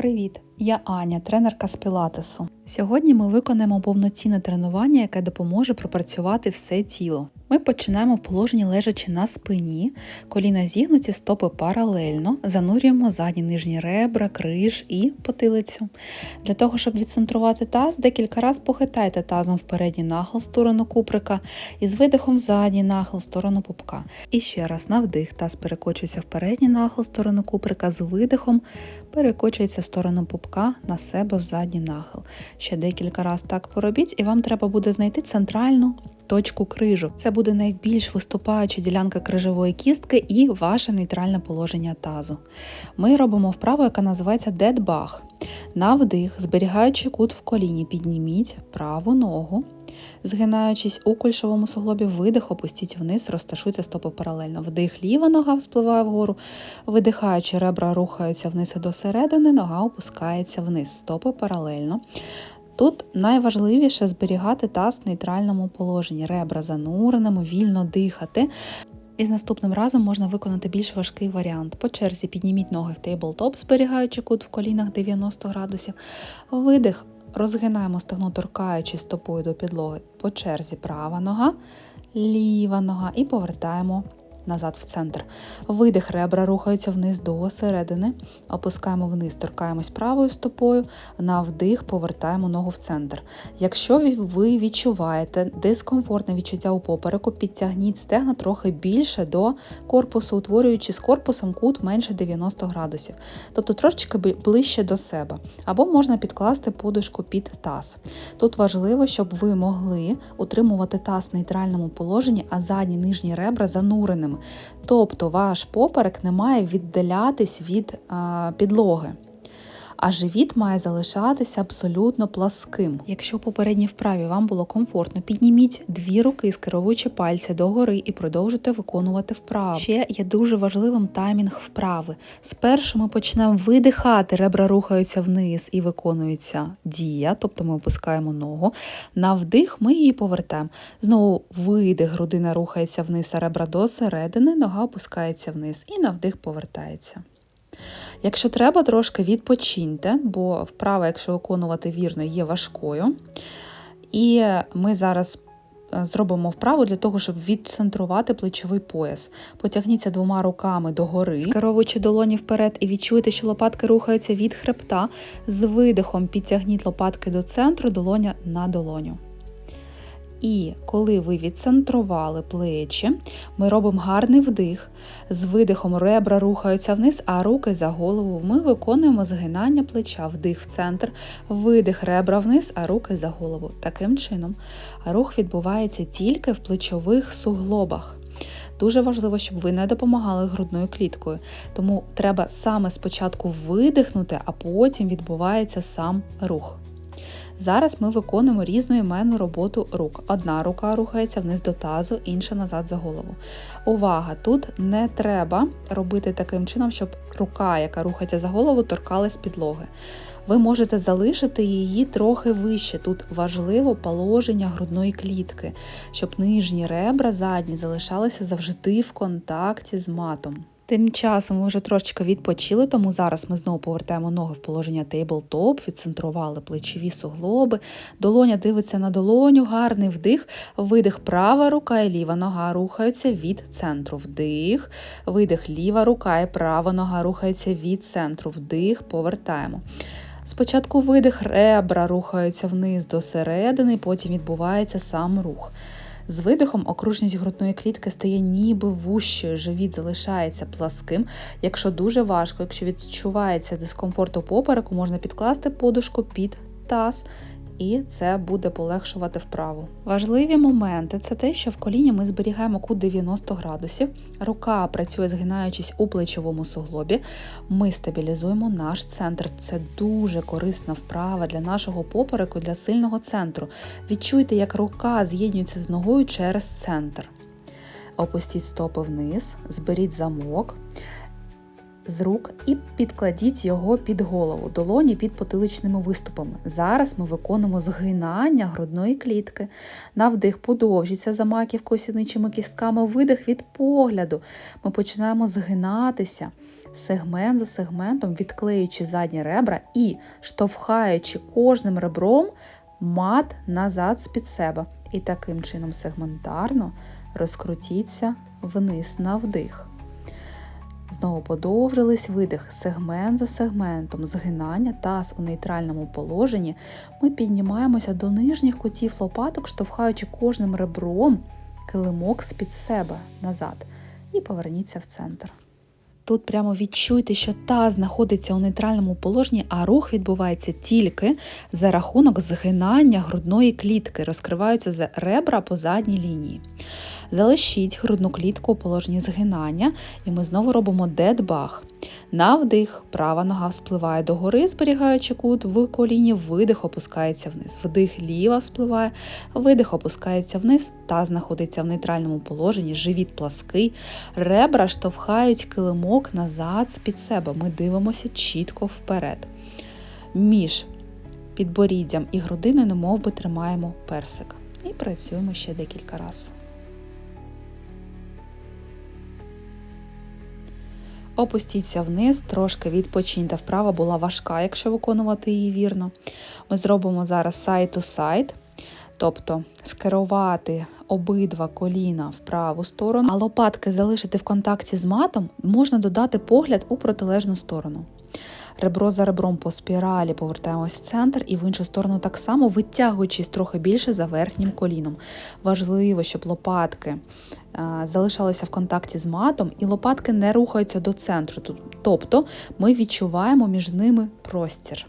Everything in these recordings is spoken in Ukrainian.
Привіт! Я Аня, тренерка з пілатесу. Сьогодні ми виконаємо повноцінне тренування, яке допоможе пропрацювати все тіло. Ми починаємо в положенні лежачи на спині, коліна зігнуті, стопи паралельно, занурюємо задні нижні ребра, криш і потилицю. Для того, щоб відцентрувати таз, декілька разів похитайте тазом в передній нахил сторону куприка і з видихом задній нахил сторону пупка. І ще раз на вдих таз перекочується в передній нахил сторону куприка, з видихом перекочується в сторону пупка на себе в задній нахил. Ще декілька разів так поробіть, і вам треба буде знайти центральну точку крижу. Це буде найбільш виступаюча ділянка крижової кістки і ваше нейтральне положення тазу. Ми робимо вправу, яка називається Bug. На вдих, зберігаючи кут в коліні, підніміть праву ногу. Згинаючись у кульшовому суглобі, видих, опустіть вниз, розташуйте стопи паралельно. Вдих, ліва нога вспливає вгору, видихаючи, ребра рухаються вниз і до середини, нога опускається вниз, стопи паралельно. Тут найважливіше зберігати таз в нейтральному положенні, ребра зануреними, вільно дихати. І з наступним разом можна виконати більш важкий варіант. По черзі підніміть ноги в тейблтоп, зберігаючи кут в колінах 90 градусів. Видих, розгинаємо стегно, торкаючи стопою до підлоги. По черзі права нога, ліва нога і повертаємо назад в центр. Видих, ребра рухаються вниз до середини, опускаємо вниз, торкаємось правою стопою, на вдих повертаємо ногу в центр. Якщо ви відчуваєте дискомфортне відчуття у попереку, підтягніть стегна трохи більше до корпусу, утворюючи з корпусом кут менше 90 градусів, тобто трошечки ближче до себе. Або можна підкласти подушку під таз. Тут важливо, щоб ви могли утримувати таз в нейтральному положенні, а задні нижні ребра зануреними. Тобто ваш поперек не має віддалятись від підлоги. А живіт має залишатися абсолютно пласким. Якщо в попередній вправі вам було комфортно, підніміть дві руки, скеровуючи пальці догори і продовжуйте виконувати вправу. Ще є дуже важливим таймінг вправи. Спершу ми починаємо видихати, ребра рухаються вниз і виконується дія, тобто ми опускаємо ногу. На вдих ми її повертаємо. Знову видих, грудина рухається вниз, а ребра до середини, нога опускається вниз і на вдих повертається. Якщо треба, трошки відпочиньте, бо вправа, якщо виконувати вірно, є важкою. І ми зараз е, зробимо вправу для того, щоб відцентрувати плечовий пояс. Потягніться двома руками догори, скеровуючи долоні вперед, і відчуйте, що лопатки рухаються від хребта. З видихом підтягніть лопатки до центру, долоня на долоню. І коли ви відцентрували плечі, ми робимо гарний вдих. З видихом ребра рухаються вниз, а руки за голову. Ми виконуємо згинання плеча, вдих в центр, видих ребра вниз, а руки за голову. Таким чином, рух відбувається тільки в плечових суглобах. Дуже важливо, щоб ви не допомагали грудною кліткою, тому треба саме спочатку видихнути, а потім відбувається сам рух. Зараз ми виконуємо різноіменну роботу рук. Одна рука рухається вниз до тазу, інша назад за голову. Увага! Тут не треба робити таким чином, щоб рука, яка рухається за голову, торкалась підлоги. Ви можете залишити її трохи вище. Тут важливо положення грудної клітки, щоб нижні ребра задні залишалися завжди в контакті з матом. Тим часом ми вже трошечки відпочили, тому зараз ми знову повертаємо ноги в положення тейблтоп, відцентрували плечові суглоби, долоня дивиться на долоню, гарний вдих, видих, права рука і ліва нога рухаються від центру. Вдих, видих, ліва рука і права нога рухається від центру. Вдих, повертаємо. Спочатку видих, ребра рухаються вниз до середини, потім відбувається сам рух. З видихом окружність грудної клітки стає ніби вущою, живіт залишається пласким. Якщо дуже важко, якщо відчувається дискомфорт у попереку, можна підкласти подушку під таз і це буде полегшувати вправу. Важливі моменти це те, що в коліні ми зберігаємо кут 90 градусів, рука працює, згинаючись у плечовому суглобі. Ми стабілізуємо наш центр. Це дуже корисна вправа для нашого попереку, для сильного центру. Відчуйте, як рука з'єднується з ногою через центр. Опустіть стопи вниз, зберіть замок з рук і підкладіть його під голову, долоні під потиличними виступами. Зараз ми виконуємо згинання грудної клітки. На вдих подовжіться за маківкою сідничими кістками, видих від погляду. Ми починаємо згинатися. сегмент за сегментом, відклеюючи задні ребра і штовхаючи кожним ребром мат назад з-під себе. І таким чином сегментарно розкрутіться вниз на вдих. Знову подовжились видих, сегмент за сегментом, згинання, таз у нейтральному положенні. Ми піднімаємося до нижніх кутів лопаток, штовхаючи кожним ребром килимок з-під себе назад. І поверніться в центр. Тут прямо відчуйте, що таз знаходиться у нейтральному положенні, а рух відбувається тільки за рахунок згинання грудної клітки, розкриваються за ребра по задній лінії. Залишіть грудну клітку у положенні згинання, і ми знову робимо дедбаг. На вдих, права нога вспливає догори, зберігаючи кут в коліні, видих опускається вниз. Вдих ліва вспливає, видих опускається вниз, та знаходиться в нейтральному положенні, живіт плаский, ребра штовхають килимок назад з-під себе. Ми дивимося чітко вперед. Між підборіддям і грудиною, немов би тримаємо персик. І працюємо ще декілька разів. Опустіться вниз, трошки відпочиньте. Вправа була важка, якщо виконувати її вірно. Ми зробимо зараз side to side, тобто скерувати обидва коліна в праву сторону, а лопатки залишити в контакті з матом, можна додати погляд у протилежну сторону. Ребро за ребром по спіралі повертаємось в центр і в іншу сторону так само, витягуючись трохи більше за верхнім коліном. Важливо, щоб лопатки залишалися в контакті з матом, і лопатки не рухаються до центру. Тобто ми відчуваємо між ними простір.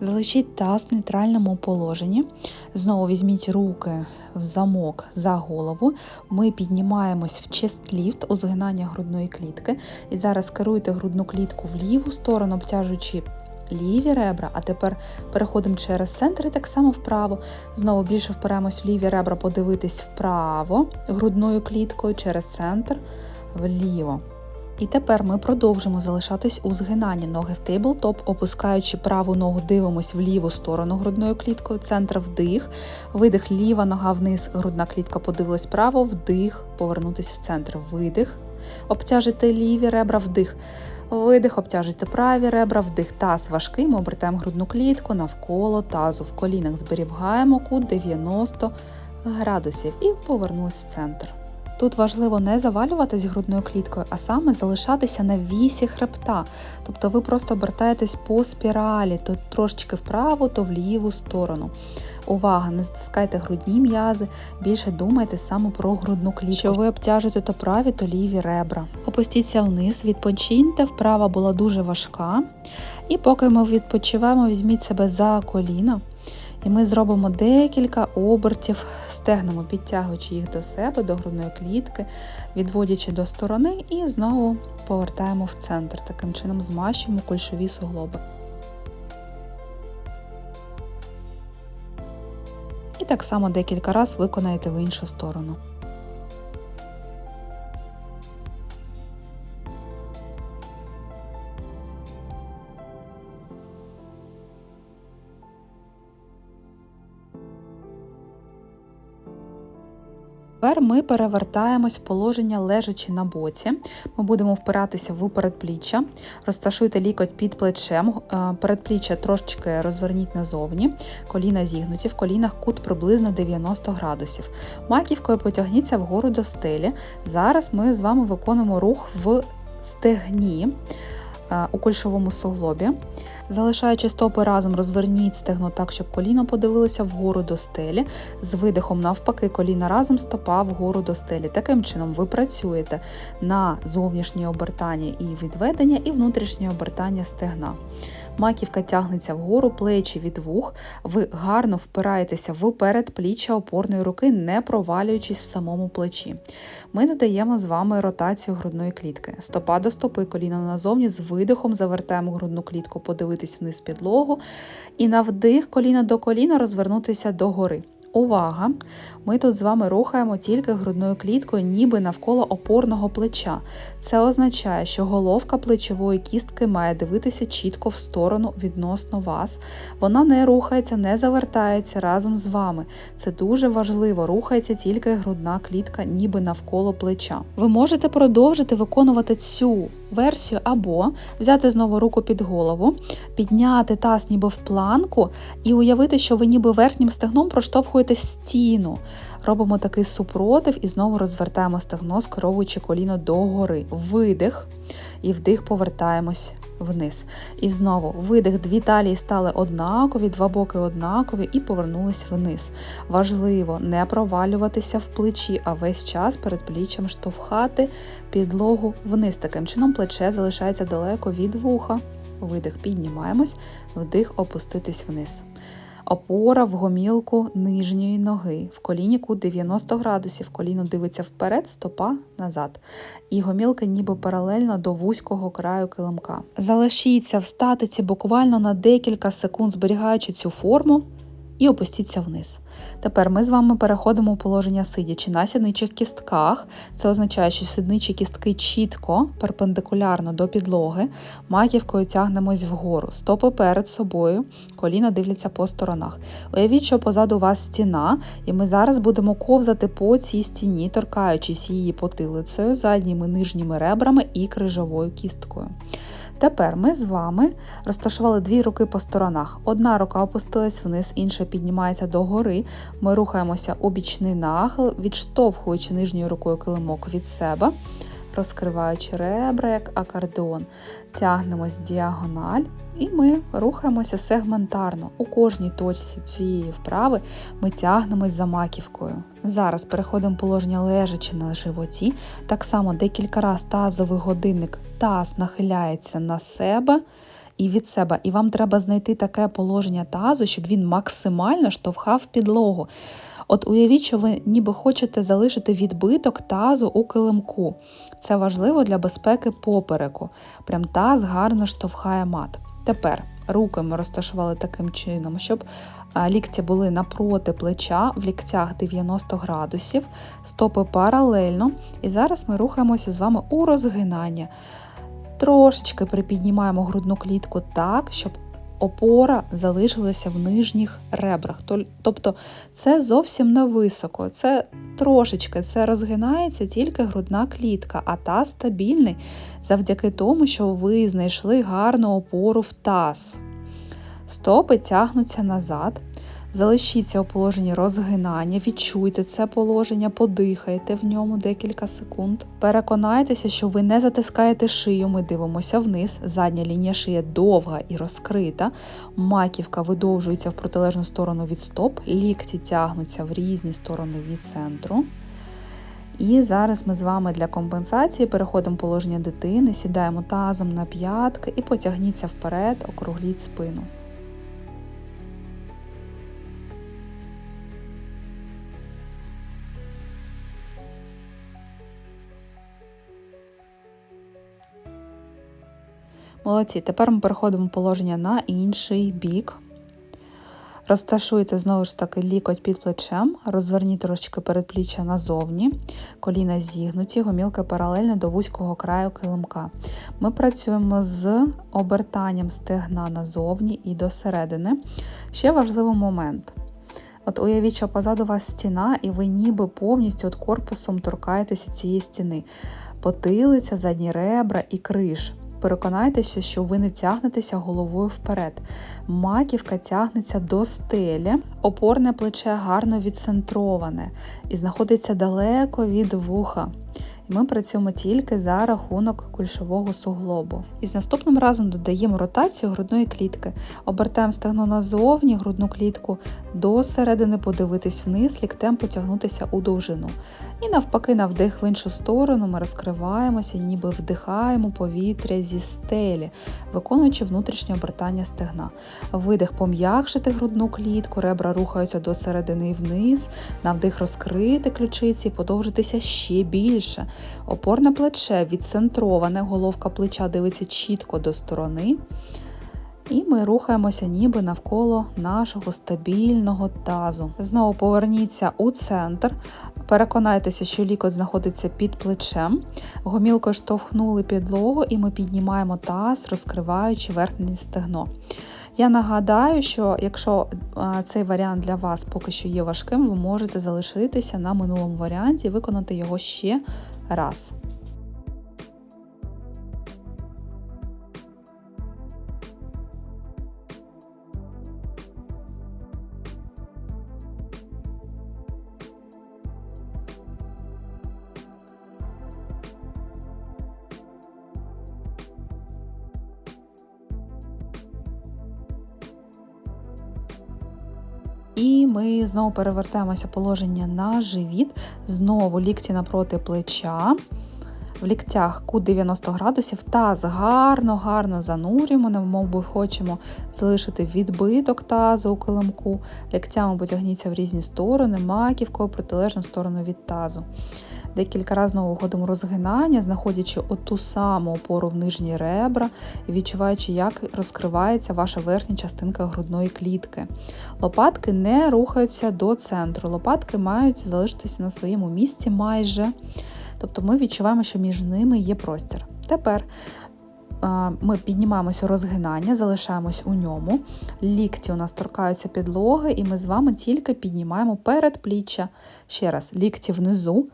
Залишіть таз в нейтральному положенні. Знову візьміть руки в замок за голову. Ми піднімаємось в чест-ліфт у згинання грудної клітки. І зараз керуйте грудну клітку в ліву сторону, обтяжуючи ліві ребра, а тепер переходимо через центр і так само вправо. Знову більше впираємось в ліві ребра, подивитись вправо грудною кліткою через центр вліво. І тепер ми продовжимо залишатись у згинанні ноги в тейблтоп, опускаючи праву ногу, дивимось в ліву сторону грудною кліткою, центр вдих, видих, ліва нога вниз, грудна клітка подивилась право, вдих, повернутись в центр, видих, обтяжити ліві ребра, вдих. Видих, обтяжуйте праві ребра, вдих, таз важкий, ми обертаємо грудну клітку навколо тазу. В колінах зберігаємо кут 90 градусів і повернулись в центр. Тут важливо не завалюватись грудною кліткою, а саме залишатися на вісі хребта. Тобто ви просто обертаєтесь по спіралі, то трошечки вправо, то в ліву сторону. Увага, не затискайте грудні м'язи, більше думайте саме про грудну клітку. Що ви обтяжуєте то праві, то ліві ребра. Опустіться вниз, відпочиньте, вправа була дуже важка. І поки ми відпочиваємо, візьміть себе за коліна. І ми зробимо декілька обертів стегнемо, підтягуючи їх до себе, до грудної клітки, відводячи до сторони, і знову повертаємо в центр. Таким чином змащуємо кульшові суглоби. І так само декілька разів виконаєте в іншу сторону. Ми перевертаємось в положення лежачи на боці. Ми будемо впиратися в передпліччя, розташуйте лікоть під плечем, е, передпліччя трошечки розверніть назовні, коліна зігнуті, в колінах кут приблизно 90 градусів. Маківкою потягніться вгору до стелі. Зараз ми з вами виконуємо рух в стегні у кульшовому суглобі. Залишаючи стопи разом, розверніть стегно так, щоб коліно подивилося вгору до стелі. З видихом, навпаки, коліна разом стопа вгору до стелі. Таким чином, ви працюєте на зовнішнє обертання і відведення, і внутрішнє обертання стегна маківка тягнеться вгору, плечі від вух, ви гарно впираєтеся в передпліччя опорної руки, не провалюючись в самому плечі. Ми додаємо з вами ротацію грудної клітки. Стопа до стопи, коліна назовні, з видихом завертаємо грудну клітку, подивитись вниз підлогу. І на вдих коліна до коліна розвернутися догори. Увага! Ми тут з вами рухаємо тільки грудною кліткою, ніби навколо опорного плеча. Це означає, що головка плечової кістки має дивитися чітко в сторону відносно вас. Вона не рухається, не завертається разом з вами. Це дуже важливо, рухається тільки грудна клітка, ніби навколо плеча. Ви можете продовжити виконувати цю версію або взяти знову руку під голову, підняти таз ніби в планку і уявити, що ви ніби верхнім стегном проштовхуєте стіну. Робимо такий супротив і знову розвертаємо стегно, скеровуючи коліно догори. Видих і вдих повертаємось вниз. І знову видих, дві талії стали однакові, два боки однакові і повернулись вниз. Важливо не провалюватися в плечі, а весь час перед пліччям штовхати підлогу вниз. Таким чином плече залишається далеко від вуха. Видих, піднімаємось, вдих, опуститись вниз. Опора в гомілку нижньої ноги. В коліні кут 90 градусів. Коліно дивиться вперед, стопа назад. І гомілка ніби паралельно до вузького краю килимка. Залишіться в статиці буквально на декілька секунд, зберігаючи цю форму і опустіться вниз. Тепер ми з вами переходимо у положення сидячи на сідничих кістках. Це означає, що сідничі кістки чітко, перпендикулярно до підлоги, маківкою тягнемось вгору, стопи перед собою, коліна дивляться по сторонах. Уявіть, що позаду вас стіна, і ми зараз будемо ковзати по цій стіні, торкаючись її потилицею, задніми нижніми ребрами і крижовою кісткою. Тепер ми з вами розташували дві руки по сторонах. Одна рука опустилась вниз, інша піднімається догори. Ми рухаємося у бічний нахил, відштовхуючи нижньою рукою килимок від себе, розкриваючи ребра, як акордеон. Тягнемось діагональ. І ми рухаємося сегментарно. У кожній точці цієї вправи ми тягнемось за маківкою. Зараз переходимо положення лежачи на животі. Так само декілька разів тазовий годинник таз нахиляється на себе і від себе. І вам треба знайти таке положення тазу, щоб він максимально штовхав підлогу. От уявіть, що ви ніби хочете залишити відбиток тазу у килимку. Це важливо для безпеки попереку. Прям таз гарно штовхає мат. Тепер руки ми розташували таким чином, щоб лікті були напроти плеча, в ліктях 90 градусів, стопи паралельно. І зараз ми рухаємося з вами у розгинання. Трошечки припіднімаємо грудну клітку так, щоб опора залишилася в нижніх ребрах. Тобто це зовсім не високо, це трошечки це розгинається тільки грудна клітка, а таз стабільний завдяки тому, що ви знайшли гарну опору в таз. Стопи тягнуться назад. Залишіться у положенні розгинання, відчуйте це положення, подихайте в ньому декілька секунд. Переконайтеся, що ви не затискаєте шию, ми дивимося вниз. Задня лінія шиї довга і розкрита. Маківка видовжується в протилежну сторону від стоп, лікті тягнуться в різні сторони від центру. І зараз ми з вами для компенсації переходимо в положення дитини, сідаємо тазом на п'ятки і потягніться вперед, округліть спину. Молодці. Тепер ми переходимо положення на інший бік. Розташуйте знову ж таки лікоть під плечем, розверніть трошки передпліччя назовні, коліна зігнуті, гомілка паралельно до вузького краю килимка. Ми працюємо з обертанням стегна назовні і до середини. Ще важливий момент. От уявіть, що позаду вас стіна, і ви ніби повністю от корпусом торкаєтеся цієї стіни. Потилиця, задні ребра і криш. Переконайтеся, що ви не тягнетеся головою вперед. Маківка тягнеться до стелі, опорне плече гарно відцентроване і знаходиться далеко від вуха ми працюємо тільки за рахунок кульшового суглобу. І з наступним разом додаємо ротацію грудної клітки, обертаємо стегно назовні, грудну клітку до середини, подивитись вниз, ліктем потягнутися у довжину. І навпаки, на вдих в іншу сторону ми розкриваємося, ніби вдихаємо повітря зі стелі, виконуючи внутрішнє обертання стегна. Видих пом'якшити грудну клітку, ребра рухаються до середини і вниз, на вдих розкрити ключиці, подовжитися ще більше. Опорне плече відцентроване, головка плеча дивиться чітко до сторони. І ми рухаємося ніби навколо нашого стабільного тазу. Знову поверніться у центр, переконайтеся, що лікоть знаходиться під плечем. Гомілкою штовхнули підлогу, і ми піднімаємо таз, розкриваючи верхнє стегно. Я нагадаю, що якщо цей варіант для вас поки що є важким, ви можете залишитися на минулому варіанті і виконати його ще раз. Знову перевертаємося положення на живіт, знову лікті напроти плеча. В ліктях кут 90 градусів, таз гарно-гарно занурюємо, немов би хочемо залишити відбиток тазу у килимку. Ліктями потягніться в різні сторони, маківкою протилежну сторону від тазу. Декілька разів виходимо розгинання, знаходячи оту саму опору в нижні ребра і відчуваючи, як розкривається ваша верхня частинка грудної клітки. Лопатки не рухаються до центру. Лопатки мають залишитися на своєму місці майже. Тобто ми відчуваємо, що між ними є простір. Тепер ми піднімаємося розгинання, залишаємось у ньому. Лікті у нас торкаються підлоги, і ми з вами тільки піднімаємо передпліччя. Ще раз, лікті внизу,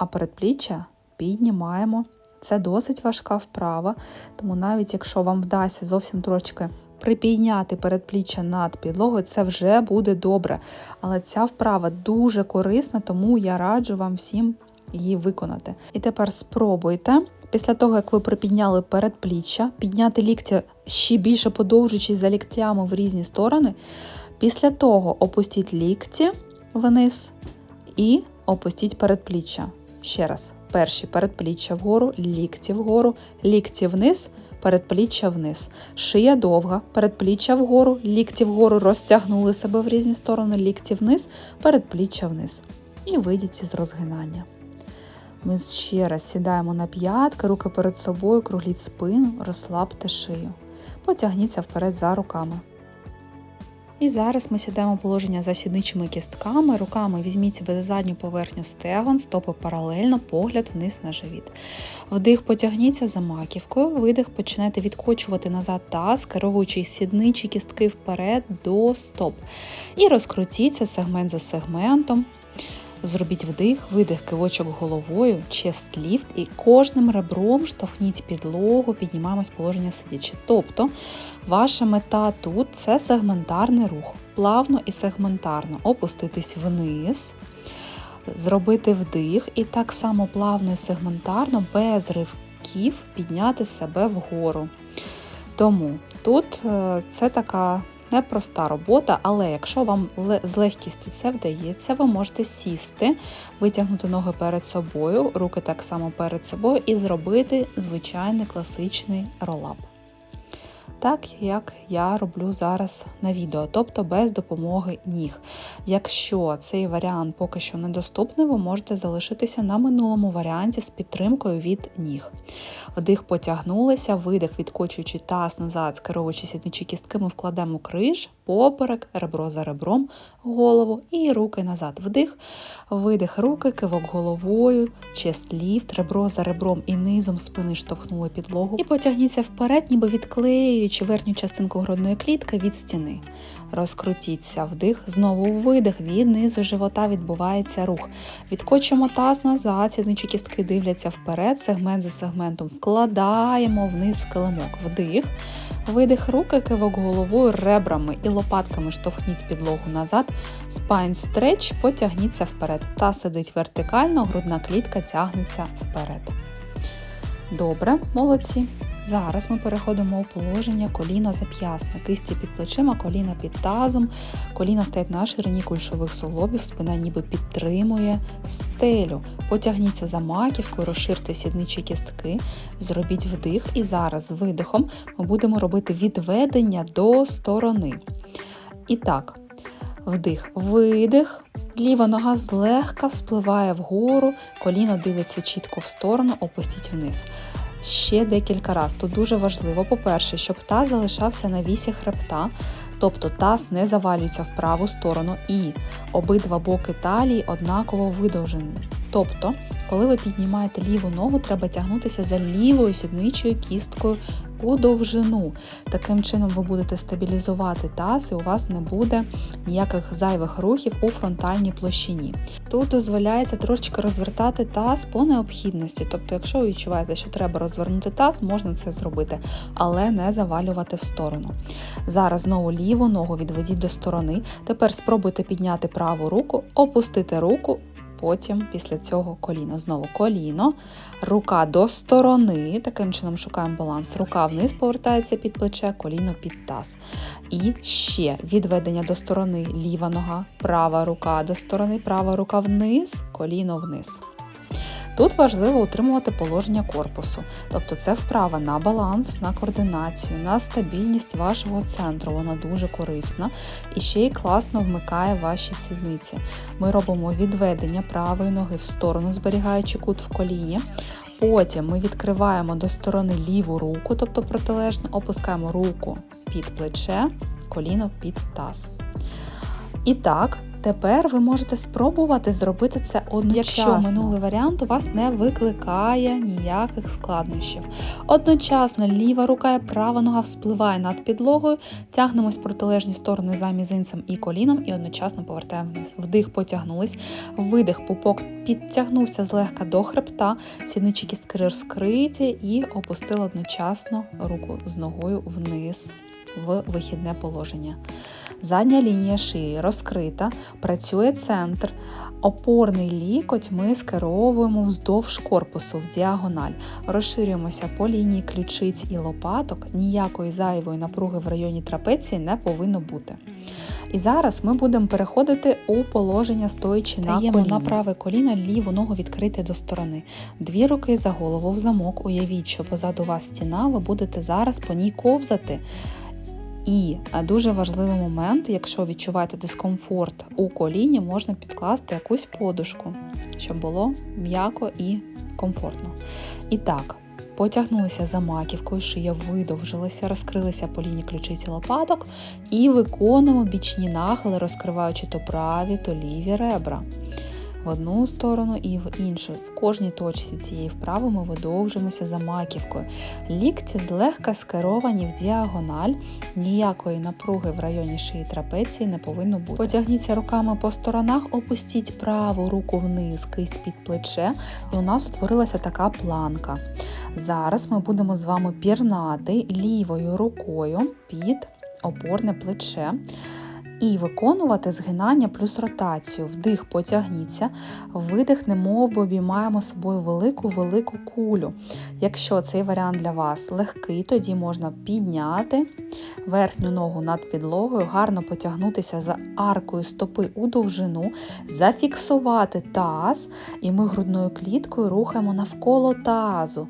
а передпліччя піднімаємо. Це досить важка вправа, тому навіть якщо вам вдасться зовсім трошки припідняти передпліччя над підлогою, це вже буде добре. Але ця вправа дуже корисна, тому я раджу вам всім її виконати. І тепер спробуйте. Після того, як ви припідняли передпліччя, підняти лікті ще більше подовжуючись за ліктями в різні сторони. Після того опустіть лікті вниз і опустіть передпліччя. Ще раз, перші передпліччя вгору, лікті вгору, лікті вниз, передпліччя вниз. Шия довга, передпліччя вгору, лікті вгору розтягнули себе в різні сторони, лікті вниз, передпліччя вниз. І вийдіть із розгинання. Ми ще раз сідаємо на п'ятки, руки перед собою, кругліть спину, розслабте шию. Потягніться вперед за руками. І зараз ми сідаємо положення за сідничими кістками, руками візьміть себе за задню поверхню стегон, стопи паралельно, погляд вниз на живіт. Вдих потягніться за маківкою, видих починайте відкочувати назад таз, керуючи сідничі кістки вперед до стоп. І розкрутіться сегмент за сегментом. Зробіть вдих, видих кивочок головою, чест ліфт і кожним ребром штовхніть підлогу, піднімаємось положення сидячи. Тобто ваша мета тут це сегментарний рух. Плавно і сегментарно опуститись вниз, зробити вдих і так само плавно і сегментарно, без ривків підняти себе вгору. Тому тут е, це така непроста робота, але якщо вам з легкістю це вдається, ви можете сісти, витягнути ноги перед собою, руки так само перед собою, і зробити звичайний класичний ролап так як я роблю зараз на відео, тобто без допомоги ніг. Якщо цей варіант поки що недоступний, ви можете залишитися на минулому варіанті з підтримкою від ніг. Вдих потягнулися, видих, відкочуючи таз назад, скеровуючи сідничі кістки, ми вкладемо криж, поперек, ребро за ребром, голову і руки назад. Вдих, видих руки, кивок головою, чест ліфт, ребро за ребром і низом спини штовхнули підлогу. І потягніться вперед, ніби відклеюючи відкочуючи верхню частинку грудної клітки від стіни. Розкрутіться вдих, знову видих, від низу живота відбувається рух. Відкочуємо таз назад, сідничі кістки дивляться вперед, сегмент за сегментом вкладаємо вниз в килимок. Вдих, видих руки, кивок головою, ребрами і лопатками штовхніть підлогу назад, спайн стреч, потягніться вперед. Та сидить вертикально, грудна клітка тягнеться вперед. Добре, молодці. Зараз ми переходимо у положення коліна зап'ясне, кисті під плечима, коліна під тазом, коліна стоять на ширині кульшових суглобів, спина ніби підтримує стелю. Потягніться за маківкою, розширте сідничі кістки, зробіть вдих, і зараз з видихом ми будемо робити відведення до сторони. І так, вдих, видих. Ліва нога злегка вспливає вгору, коліно дивиться чітко в сторону, опустіть вниз ще декілька разів. Тут дуже важливо, по-перше, щоб таз залишався на вісі хребта, тобто таз не завалюється в праву сторону і обидва боки талії однаково видовжені. Тобто, коли ви піднімаєте ліву ногу, треба тягнутися за лівою сідничою кісткою у довжину. Таким чином ви будете стабілізувати таз і у вас не буде ніяких зайвих рухів у фронтальній площині. Тут дозволяється трошечки розвертати таз по необхідності. Тобто, якщо ви відчуваєте, що треба розвернути таз, можна це зробити, але не завалювати в сторону. Зараз знову ліву ногу відведіть до сторони. Тепер спробуйте підняти праву руку, опустити руку потім після цього коліно. Знову коліно, рука до сторони. Таким чином шукаємо баланс. Рука вниз повертається під плече, коліно під таз. І ще відведення до сторони ліва нога, права рука до сторони, права рука вниз, коліно вниз. Тут важливо утримувати положення корпусу, тобто це вправа на баланс, на координацію, на стабільність вашого центру. Вона дуже корисна і ще й класно вмикає ваші сідниці. Ми робимо відведення правої ноги в сторону, зберігаючи кут в коліні. Потім ми відкриваємо до сторони ліву руку, тобто протилежно, опускаємо руку під плече, коліно під таз. І так, Тепер ви можете спробувати зробити це одночасно. Якщо минулий варіант у вас не викликає ніяких складнощів. Одночасно ліва рука і права нога вспливає над підлогою, тягнемось протилежні сторони за мізинцем і коліном, і одночасно повертаємо вниз. Вдих, потягнулись, видих, пупок підтягнувся злегка до хребта, сідничі кістки розкриті і опустили одночасно руку з ногою вниз в вихідне положення. Задня лінія шиї розкрита, працює центр. Опорний лікоть ми скеровуємо вздовж корпусу в діагональ. Розширюємося по лінії ключиць і лопаток, ніякої зайвої напруги в районі трапеції не повинно бути. І зараз ми будемо переходити у положення стоячи на коліні. на праве коліно, ліву ногу відкрити до сторони. Дві руки за голову в замок. Уявіть, що позаду вас стіна, ви будете зараз по ній ковзати. І дуже важливий момент, якщо відчуваєте дискомфорт у коліні, можна підкласти якусь подушку, щоб було м'яко і комфортно. І так, потягнулися за маківкою, шия видовжилася, розкрилися по лінії ключиці лопаток і виконуємо бічні нахили, розкриваючи то праві, то ліві ребра в одну сторону і в іншу. В кожній точці цієї вправи ми видовжуємося за маківкою. Лікті злегка скеровані в діагональ, ніякої напруги в районі шиї трапеції не повинно бути. Потягніться руками по сторонах, опустіть праву руку вниз, кисть під плече, і у нас утворилася така планка. Зараз ми будемо з вами пірнати лівою рукою під опорне плече і виконувати згинання плюс ротацію. Вдих, потягніться, видих, немов би обіймаємо собою велику-велику кулю. Якщо цей варіант для вас легкий, тоді можна підняти верхню ногу над підлогою, гарно потягнутися за аркою стопи у довжину, зафіксувати таз, і ми грудною кліткою рухаємо навколо тазу.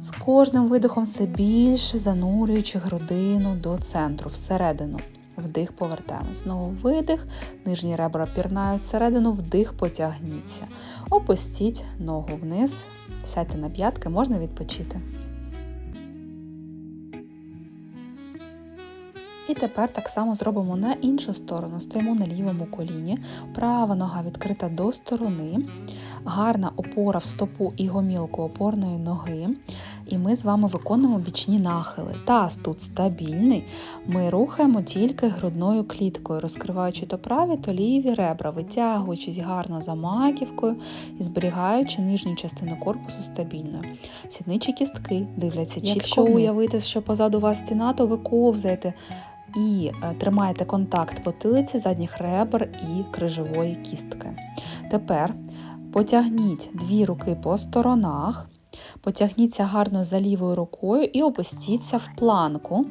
З кожним видихом все більше занурюючи грудину до центру всередину. Вдих, повертаємось. Знову видих, нижні ребра пірнають всередину, вдих, потягніться. Опустіть ногу вниз, сядьте на п'ятки, можна відпочити. І тепер так само зробимо на іншу сторону. Стоїмо на лівому коліні, права нога відкрита до сторони, гарна опора в стопу і гомілку опорної ноги. І ми з вами виконуємо бічні нахили. Таз тут стабільний. Ми рухаємо тільки грудною кліткою, розкриваючи то праві, то ліві ребра, витягуючись гарно за маківкою і зберігаючи нижню частину корпусу стабільною. Сідничі кістки дивляться чітко. Якщо уявити, що позаду вас стіна, то ви ковзаєте і е, тримаєте контакт потилиці задніх ребер і крижової кістки. Тепер потягніть дві руки по сторонах, потягніться гарно за лівою рукою і опустіться в планку.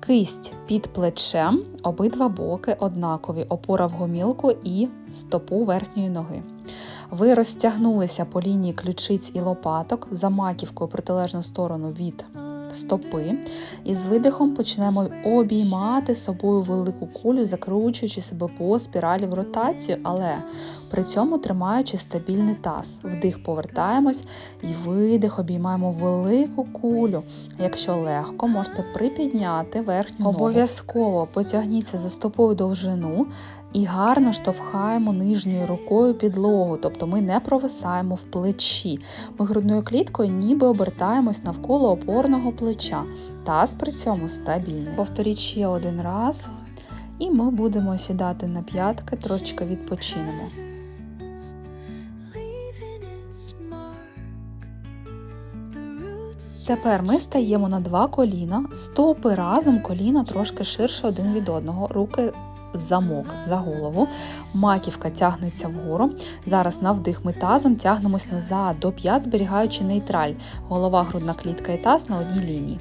Кисть під плечем, обидва боки однакові, опора в гомілку і стопу верхньої ноги. Ви розтягнулися по лінії ключиць і лопаток за маківкою протилежну сторону від стопи. І з видихом почнемо обіймати собою велику кулю, закручуючи себе по спіралі в ротацію, але при цьому тримаючи стабільний таз. Вдих повертаємось і видих, обіймаємо велику кулю. Якщо легко, можете припідняти верхню. Обов'язково потягніться за стопою довжину і гарно штовхаємо нижньою рукою підлогу, тобто ми не провисаємо в плечі. Ми грудною кліткою ніби обертаємось навколо опорного плеча. Таз при цьому стабільний. Повторіть ще один раз. І ми будемо сідати на п'ятки, трошечки відпочинемо. Тепер ми стаємо на два коліна, стопи разом, коліна трошки ширше один від одного, руки замок за голову. Маківка тягнеться вгору. Зараз на вдих ми тазом тягнемось назад до п'ят, зберігаючи нейтраль. Голова, грудна клітка і таз на одній лінії.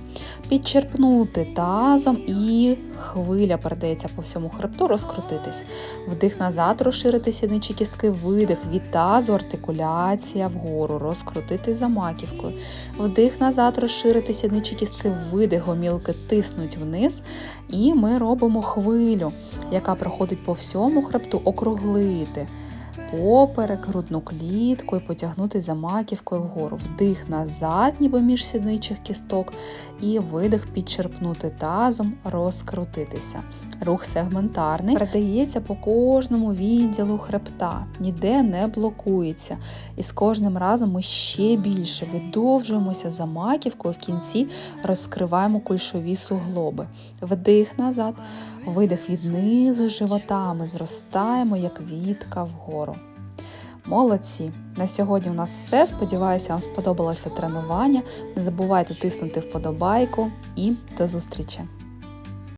Підчерпнути тазом і хвиля передається по всьому хребту, розкрутитись. Вдих назад, розширити сідничі кістки, видих від тазу, артикуляція вгору, розкрутити за маківкою. Вдих назад, розширити сідничі кістки, видих, гомілки тиснуть вниз. І ми робимо хвилю, яка проходить по всьому хребту, округлити. Поперек, грудну клітку і потягнути за маківкою вгору. Вдих назад, ніби між сідничих кісток, і видих підчерпнути тазом, розкрутитися. Рух сегментарний передається по кожному відділу хребта, ніде не блокується. І з кожним разом ми ще більше видовжуємося за маківкою, в кінці розкриваємо кульшові суглоби. Вдих назад, видих від низу живота. Ми зростаємо, як вітка вгору. Молодці! На сьогодні у нас все. Сподіваюся, вам сподобалося тренування. Не забувайте тиснути вподобайку і до зустрічі!